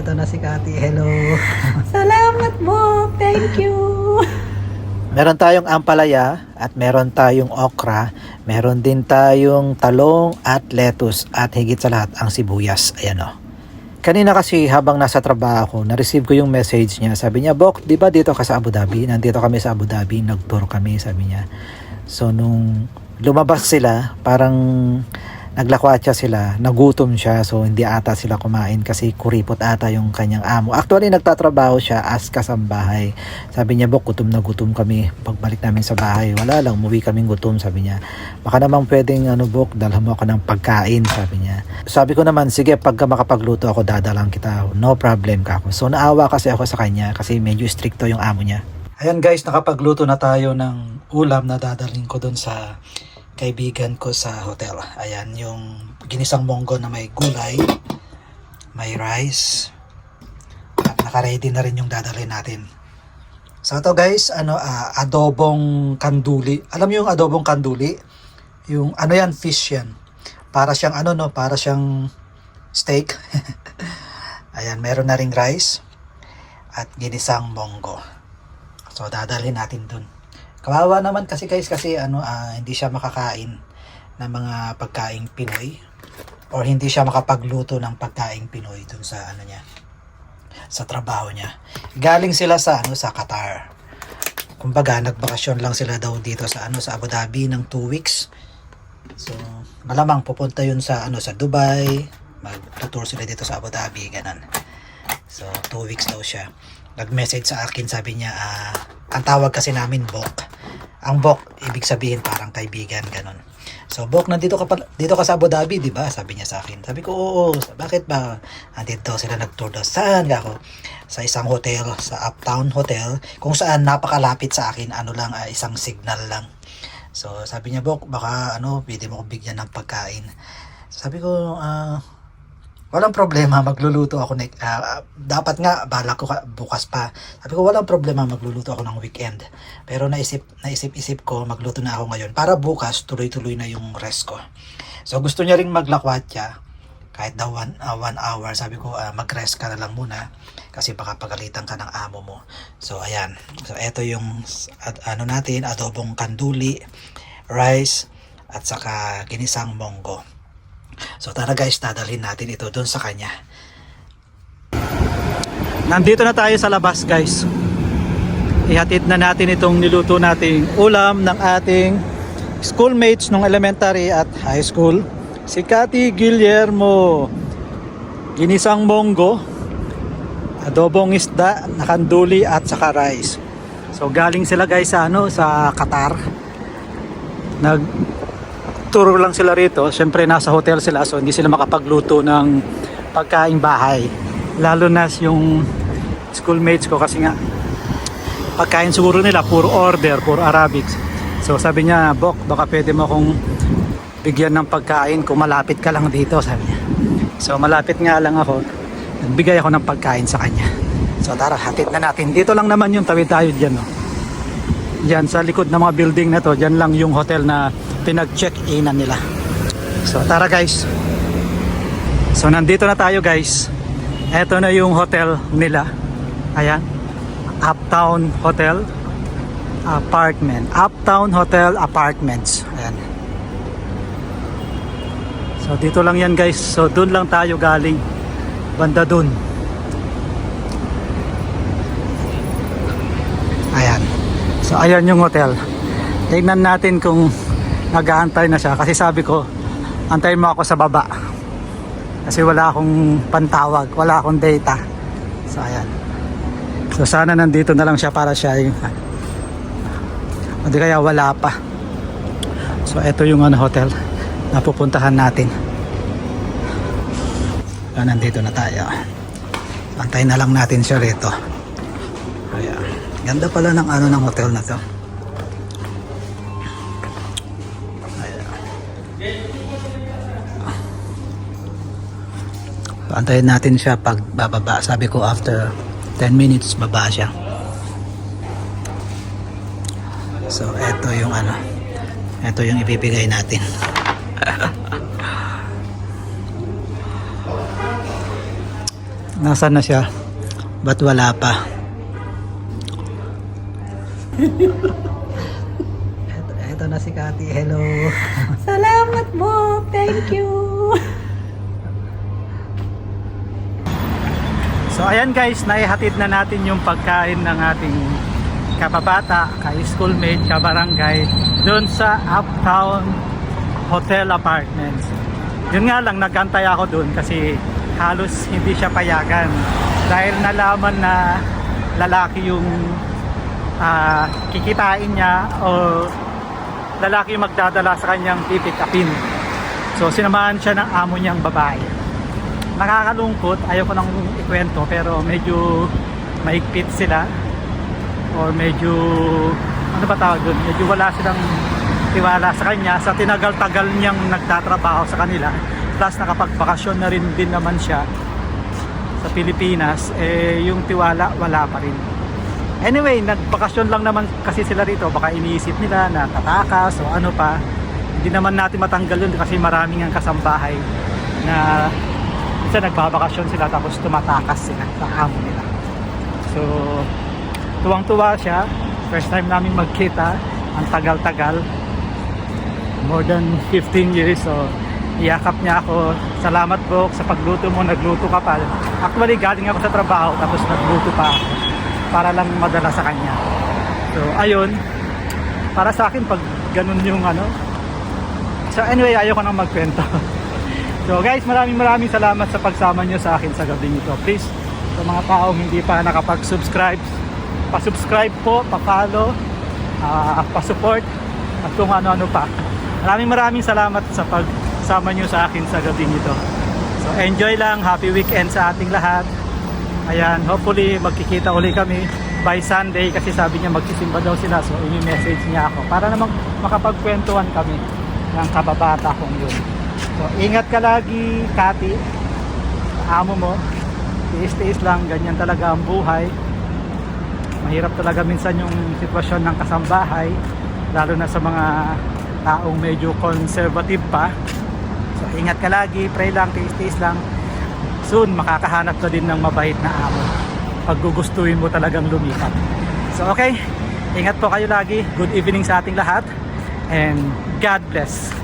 Ito na si Kati. Hello. Salamat po. Thank you. Meron tayong ampalaya at meron tayong okra. Meron din tayong talong at lettuce at higit sa lahat ang sibuyas. Ayan o. Kanina kasi habang nasa trabaho, na-receive ko yung message niya. Sabi niya, Bok, di ba dito ka sa Abu Dhabi? Nandito kami sa Abu Dhabi, nag-tour kami, sabi niya. So, nung lumabas sila, parang naglakwatsa sila, nagutom siya, so hindi ata sila kumain kasi kuripot ata yung kanyang amo. Actually, nagtatrabaho siya as kasambahay. Sabi niya, Bok, gutom na gutom kami. Pagbalik namin sa bahay, wala lang, umuwi kaming gutom, sabi niya. Baka naman pwedeng, ano, Bok, dalhan mo ako ng pagkain, sabi niya. Sabi ko naman, sige, pagka makapagluto ako, dadalang kita. No problem ka ako. So, naawa kasi ako sa kanya kasi medyo stricto yung amo niya. Ayan guys, nakapagluto na tayo ng ulam na dadaling ko doon sa kaibigan ko sa hotel. Ayan, yung ginisang monggo na may gulay, may rice, at nakaready na rin yung dadalhin natin. So ito guys, ano, ah, adobong kanduli. Alam mo yung adobong kanduli? Yung ano yan, fish yan. Para siyang ano no, para siyang steak. Ayan, meron na ring rice at ginisang monggo. So dadalhin natin dun. Kawawa naman kasi guys kasi ano ah, hindi siya makakain ng mga pagkaing Pinoy or hindi siya makapagluto ng pagkaing Pinoy dun sa ano niya sa trabaho niya. Galing sila sa ano sa Qatar. Kumbaga nagbakasyon lang sila daw dito sa ano sa Abu Dhabi ng 2 weeks. So malamang pupunta yun sa ano sa Dubai, magtutour sila dito sa Abu Dhabi ganun. So 2 weeks daw siya nag-message sa akin, sabi niya, ah, ang tawag kasi namin Bok. Ang Bok, ibig sabihin parang kaibigan, ganun. So, Bok, nandito ka, pa, dito ka sa Abu Dhabi, di ba? Sabi niya sa akin. Sabi ko, oo, bakit ba? Nandito sila nag-tour daw. Saan ako? Sa isang hotel, sa Uptown Hotel, kung saan napakalapit sa akin, ano lang, ah, isang signal lang. So, sabi niya, Bok, baka, ano, pwede mo ko bigyan ng pagkain. Sabi ko, ah, Walang problema, magluluto ako ah, dapat nga balak ko ka- bukas pa. Sabi ko walang problema magluluto ako ng weekend. Pero naisip naisip-isip ko magluto na ako ngayon para bukas tuloy-tuloy na yung rest ko. So gusto niya ring maglakwatya kahit daw one, ah, one hour. Sabi ko ah, mag-rest ka na lang muna kasi baka pagalitan ka ng amo mo. So ayan. So eto yung at, ano natin adobong kanduli, rice at saka ginisang monggo. So tara guys, dadalhin natin ito doon sa kanya. Nandito na tayo sa labas guys. Ihatid na natin itong niluto nating ulam ng ating schoolmates nung elementary at high school. Si Cathy Guillermo. Ginisang monggo, adobong isda, nakanduli at saka rice. So galing sila guys sa ano sa Qatar. Nag tour lang sila rito. Siyempre nasa hotel sila so hindi sila makapagluto ng pagkain bahay. Lalo na yung schoolmates ko kasi nga pagkain siguro nila puro order, puro Arabic. So sabi niya, Bok, baka pwede mo akong bigyan ng pagkain kung malapit ka lang dito, sabi niya. So malapit nga lang ako. Nagbigay ako ng pagkain sa kanya. So tara, hatid na natin. Dito lang naman yung tawid tayo dyan. No? Diyan sa likod ng mga building na to, dyan lang yung hotel na pinag-check-inan nila. So tara guys. So nandito na tayo guys. Ito na yung hotel nila. Ayan. Uptown Hotel Apartment. Uptown Hotel Apartments. Ayan. So dito lang yan guys. So doon lang tayo galing. Banda doon. Ayan. So ayan yung hotel. Tingnan natin kung nag-aantay na siya kasi sabi ko antayin mo ako sa baba. Kasi wala akong pantawag, wala akong data. So ayan. So sana nandito na lang siya para siya yung o kaya wala pa. So ito yung ano hotel na pupuntahan natin. So, nandito na tayo. Antayin na lang natin siya rito. Ganda pala ng ano ng hotel na to. So, antayin natin siya pag bababa. Sabi ko after 10 minutes baba siya. So, eto yung ano. Eto yung ibibigay natin. Nasaan na siya? Ba't wala pa? Eto, eto na si Kati. Hello. Salamat po. Thank you. So ayan guys, naihatid na natin yung pagkain ng ating kapabata, ka-schoolmate, ka-barangay doon sa Uptown Hotel Apartments. Yun nga lang, nagantay ako doon kasi halos hindi siya payagan dahil nalaman na lalaki yung ah, kikitain niya o lalaki magdadala sa kanyang pipick upin. So sinamahan siya ng amo niyang babae. Nakakalungkot ayaw ko nang ikwento pero medyo maigpit sila. Or medyo ano ba tawag doon? Medyo wala silang tiwala sa kanya sa tinagal-tagal niyang nagtatrabaho sa kanila. Plus nakapagbakasyon na rin din naman siya sa Pilipinas. Eh yung tiwala wala pa rin anyway nagbakasyon lang naman kasi sila rito. Baka iniisip nila na tatakas o ano pa. Hindi naman natin matanggal yun kasi maraming ang kasambahay na minsan nagbabakasyon sila tapos tumatakas sila sa amo nila. So tuwang-tuwa siya. First time namin magkita. Ang tagal-tagal. More than 15 years. So iyakap niya ako. Salamat bro sa pagluto mo. Nagluto ka pa actually galing ako sa trabaho tapos nagluto pa ako para lang madala sa kanya so ayun para sa akin pag ganun yung ano so anyway ayoko nang magkwento So guys, maraming maraming salamat sa pagsama nyo sa akin sa gabing ito. Please, sa mga taong hindi pa nakapag-subscribe, pa-subscribe po, pa-follow, ah, pa-support, at kung ano-ano pa. Maraming maraming salamat sa pagsama nyo sa akin sa gabing ito. So enjoy lang, happy weekend sa ating lahat. Ayan, hopefully magkikita uli kami by Sunday kasi sabi niya magsisimba daw sila. So i-message niya ako para namang makapagkwentuhan kami ng kababata kong yun. So, ingat ka lagi, Kati. Amo mo. Tiis-tiis lang, ganyan talaga ang buhay. Mahirap talaga minsan yung sitwasyon ng kasambahay, lalo na sa mga taong medyo conservative pa. So, ingat ka lagi, pray lang, tiis-tiis lang. Soon, makakahanap ka din ng mabait na amo. Pag gugustuhin mo talagang lumipat. So, okay. Ingat po kayo lagi. Good evening sa ating lahat. And God bless.